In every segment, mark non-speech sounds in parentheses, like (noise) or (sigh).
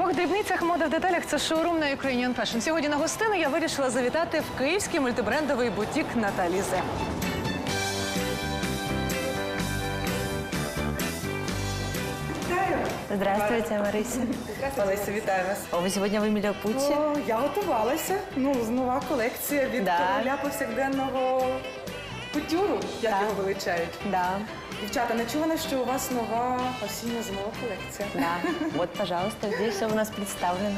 Бог дрібницях, мода в деталях це шоурум на Ukrainian Fashion. Сьогодні на гостину я вирішила завітати в київський мультибрендовий бутік Наталі Зе. Здравствуйте, Марися. Олеся, вітаю вас. О, ви сьогодні в? О, я готувалася. Ну, нова колекція від Да. короля повсякденного кутюру, як Так. його величають. Да, Дівчата, не чула, що у вас нова осінньо-зимова колекція. да. Вот, пожалуйста, здесь все у нас представлено.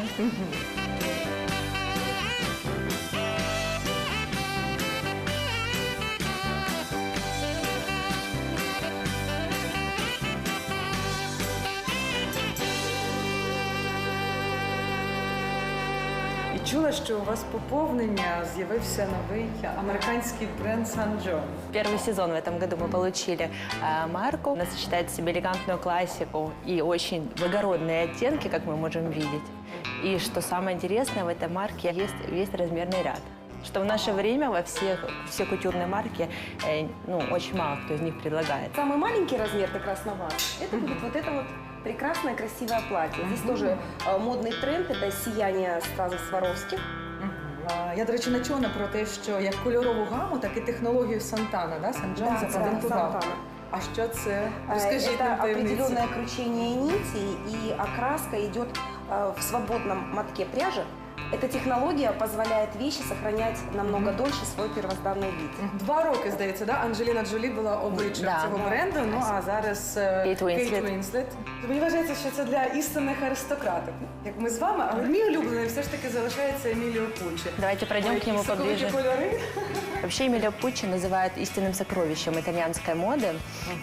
Чула, що у вас поповнення з'явився новий американський бренд Сан Джон. Первый сезон в этом году мы получили э, марку. Она сочетает в себе элегантную классику и очень благородные оттенки, как мы можем видеть. И что самое интересное, в этой марке есть весь размерный ряд. Что в наше время во всех, все кутюрные марки, э, ну, очень мало кто из них предлагает. Самый маленький размер как раз на вас. Это будет вот это вот прекрасное красивое платье. Здесь тоже э, модный тренд, это сияние стразов Сваровских. А, Я, до речі, не чула про те, що як кольорову гаму, так і технологію Сантана, да? Сан Джон Да, запатентував. Сантана. А що це? Э, Розкажіть это нам таємницю. определенное кручение нитей и окраска идет э, в свободном мотке пряжи. Эта технология позволяет вещи сохранять намного дольше свой первозданный вид. Два роки, здається, да? Анджеліна Джолі була обличчям Да. цього бренду, ну а зараз е, Кейт Уінслет. Вінслет. Мені вважається, що це для істинних аристократів, як ми з вами, але мій улюблений все ж таки залишається Еміліо Пуччі. Давайте пройдем к нему Соковиті поближе. кольори. (laughs) Вообще Эмилио Пуччи называют истинным сокровищем итальянской моды.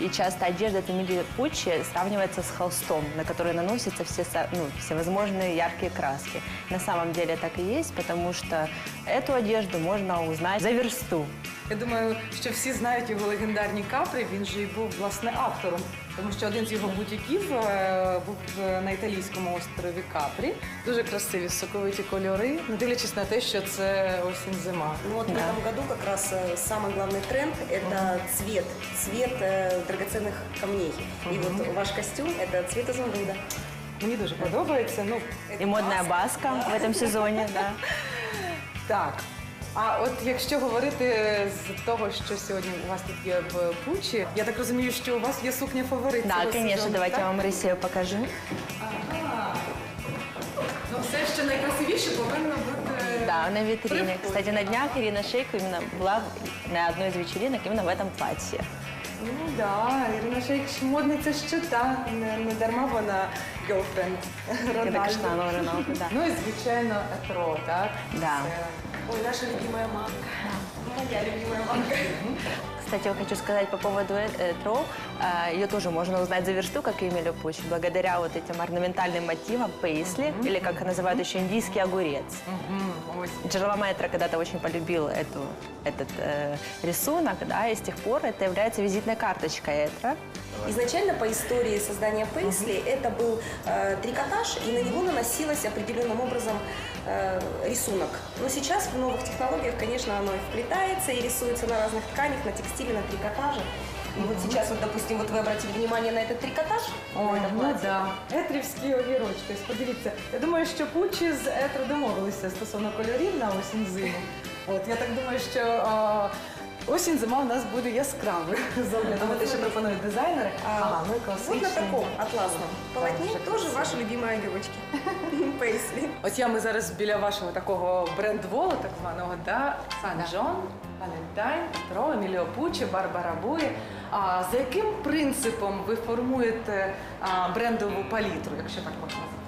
И часто одежда от Эмилио Пуччи сравнивается с холстом, на который наносятся все, со- ну, всевозможные яркие краски. На самом деле так и есть, потому что эту одежду можно узнать за версту. Я думаю, що всі знають його легендарні капри. Він же і був власне автором, тому що один з його бутіків е, був е, на італійському острові Капрі. Дуже красиві соковиті кольори, не дивлячись на те, що це осінь зима. Ну вот в этом году как раз э, самый главный тренд – это цвет, цвет э, драгоценных камней. И вот ваш костюм – это цвет изумруда. Мені дуже подобається. Ну И модная баска в этом сезоне, да. так. А от якщо говорити з того, що сьогодні у вас тут є в Пучі, я так розумію, що у вас є сукня фаворит. Да, цього конечно, сезону, давайте так? я вам Россию покажу. Ага. Ну, все, що найкрасивіше, повинно бути. Да, на витрине. Прикольно. Кстати, на днях Ирина Шейко именно была на одной из вечеринок именно в этом платье. Ну да, Ірина Шейк модниця щита, не, не дарма вона girlfriend Это Рональдо. Криштиану Роналду, да. Ну і звичайно етро, так? Да. Це- Ой, наша любимая марка. Моя любимая марка. Кстати, я хочу сказать по поводу э, Тро. Э, Ее тоже можно узнать за версту, как и Эмилию Пуч, благодаря вот этим орнаментальным мотивам пейсли, или как называют еще индийский огурец. Мгм, ось. Джерламаэтро когда-то очень полюбил эту, этот э, рисунок, да, и с тех пор это является визитной карточкой Этро. Изначально по истории создания пейсли это был э, трикотаж, и на него наносилось определенным образом э, рисунок. Но сейчас в новых технологиях, конечно, оно и вплетается, и рисуется на разных тканях, на текстиле, на трикотаже. И вот сейчас, вот, допустим, вот вы обратили внимание на этот трикотаж, на Ой, это ну платье. да. Етрівські огірочки. Ось Подивіться. Я думаю, що Пучі з Етро домовилися стосовно кольорів на осінь зиму. От я так думаю, що а, осінь зима у нас буде яскравою з огляду на те, що пропонують дизайнери. Ага, ну і Вот класичні. на таком атласном полотне вже тоже красиво. ваши любимые. Пейсли. Ось я ми зараз біля вашого такого брендволу, так званого, да? Сан Джон, Валентайн, Петро, Еміліо Пучі, Барбара Буї. А за яким принципом ви формуєте а, брендову палітру, якщо так можна сказати?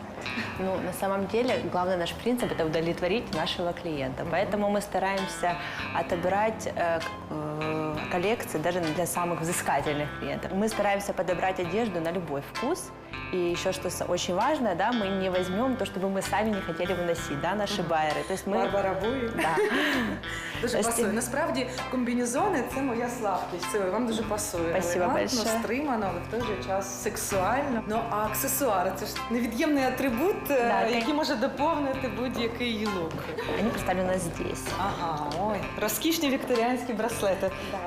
Ну, на самом деле, главный наш принцип – это удовлетворить нашего клиента. Поэтому мы стараемся отобрать э, э, коллекции даже для самых взыскательных клиентов. Мы стараемся подобрать одежду на любой вкус. И еще что с- очень важно, да, мы не возьмем то, чтобы мы сами не хотели выносить, да, наши байеры. То есть мы... Барбара Буї. Да. (laughs) Дуже Ось пасує. ти- Насправді комбінезони це моя слабкість. Це вам дуже пасує. Спасибо Елегантно, большое. стримано, але в той же час сексуально. Ну а аксесуари це ж невід'ємний атрибут, е, Да, який може доповнити будь-який лук. Они представлены у нас здесь. Ага, ой, розкішні вікторіанські браслети. Да.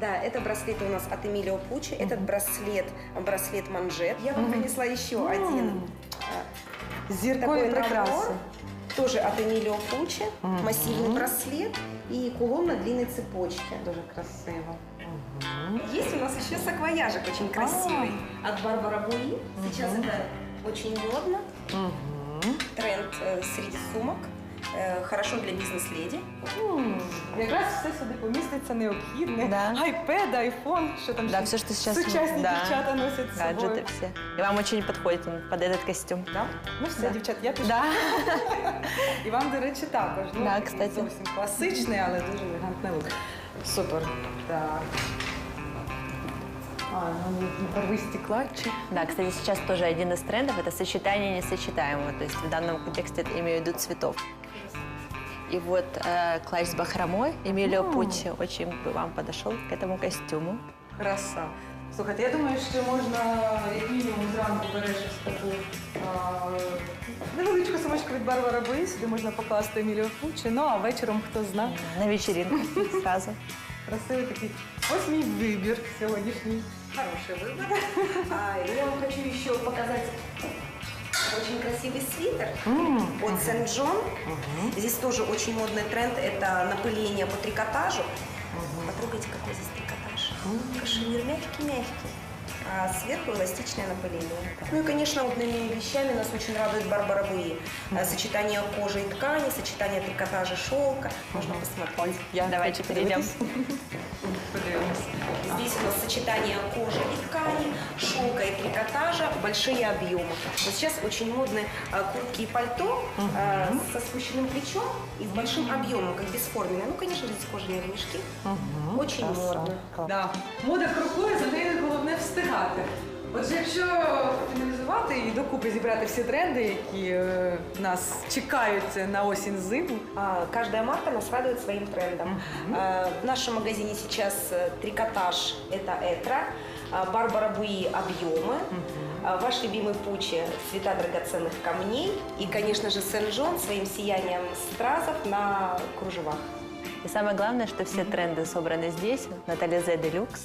Да, это браслеты у нас от Эмилио Пучи. Этот браслет, браслет манжет. Я вам принесла еще один. Зіркою Такой прикраси. набор, тоже от Эмилио Пуччи, массивный браслет и кулон на длинной цепочке. Дуже красиво. Есть у нас еще саквояжик очень красивый от Барбара Буи. Сейчас это очень модно. Тренд э, среди сумок. Э, хорошо для бизнес-леди. М, Якраз все сюди поміститься необхідне. Да. Айпед, айфон, що там Да, ще все, что сейчас... сучасні да, дівчата носять з собою. гаджеты все. И вам очень подходит он под этот костюм. Да? Ну все, Да. дівчат, я пішла. Да. (laughs) І вам, до речі, також. Ну, Да, кстати. Зовсім класичний, але дуже елегантний лук. Супер. Так. А, ну, барвисті клатчі. Да, кстати, сейчас тоже один из трендов – это сочетание несочетаемого. То есть в данном контексте я имею в виду цветов. И вот э, клатч с бахромой Эмилио Пуччи очень бы вам подошел к этому костюму. Краса. Слухайте, я думаю, що можна як мінімум зранку береш ось таку а, невеличку сумочку від Барбара Буї, сюди можна покласти Емілію Фучі, ну а вечором хто зна. На вечеринку сразу. Красивий такий. Ось мій вибір сьогоднішній. Хороший выбор. А, (laughs) я вам хочу еще показать очень красивый свитер от Сен Джон. Здесь тоже очень модный тренд. Это напыление по трикотажу. Потрогайте, какой здесь трикотаж. Кашемир мягкий-мягкий. А сверху эластичное напыление. Ну и, конечно, модными вещами нас очень радует Барбара Буи. А, Сочетание кожи и ткани, сочетание трикотажа шелка. Можно посмотреть. Я Давайте перейдем. (laughs) Здесь у нас сочетание кожи и ткани, шелка и трикотажа, большие объемы. Вот сейчас очень модны а, куртки и пальто а, со спущенным плечом и с большим объемом, как бесформенные. Ну, конечно, здесь кожаные ремешки. Очень модно. Да. Мода головне встигати. Отже, якщо фіналізувати і докупи зібрати всі тренди, які е, нас чекають на осінь зиму. А, Каждая марка нас радует своим трендом. А, В нашем магазине сейчас э, трикотаж – это этра, а, Барбара Буи – объемы, а, ваш любимый Пучи – цвета драгоценных камней и, конечно же, Сен-Жон своим сиянием стразов на кружевах. И самое главное, что все тренды собраны здесь, на Тализе Делюкс.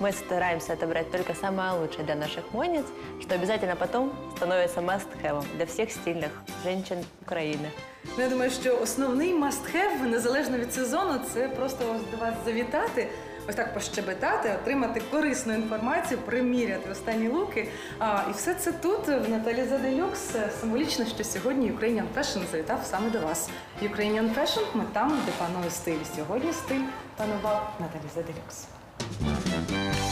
Мы стараемся отобрать только самое лучшее для наших модниц, что обязательно потом становится must-have для всех стильных женщин Украины. Ну, я думаю, що основний must-have, незалежно від сезону, це просто ось до вас завітати, ось так пощебетати, отримати корисну інформацію, приміряти останні луки. А, і все це тут, в Наталі Заделюкс. Символічно, що сьогодні Ukrainian Fashion завітав саме до вас. Ukrainian Fashion – ми там, де панує стиль. Сьогодні стиль панував Наталі Заделюкс. Thank you.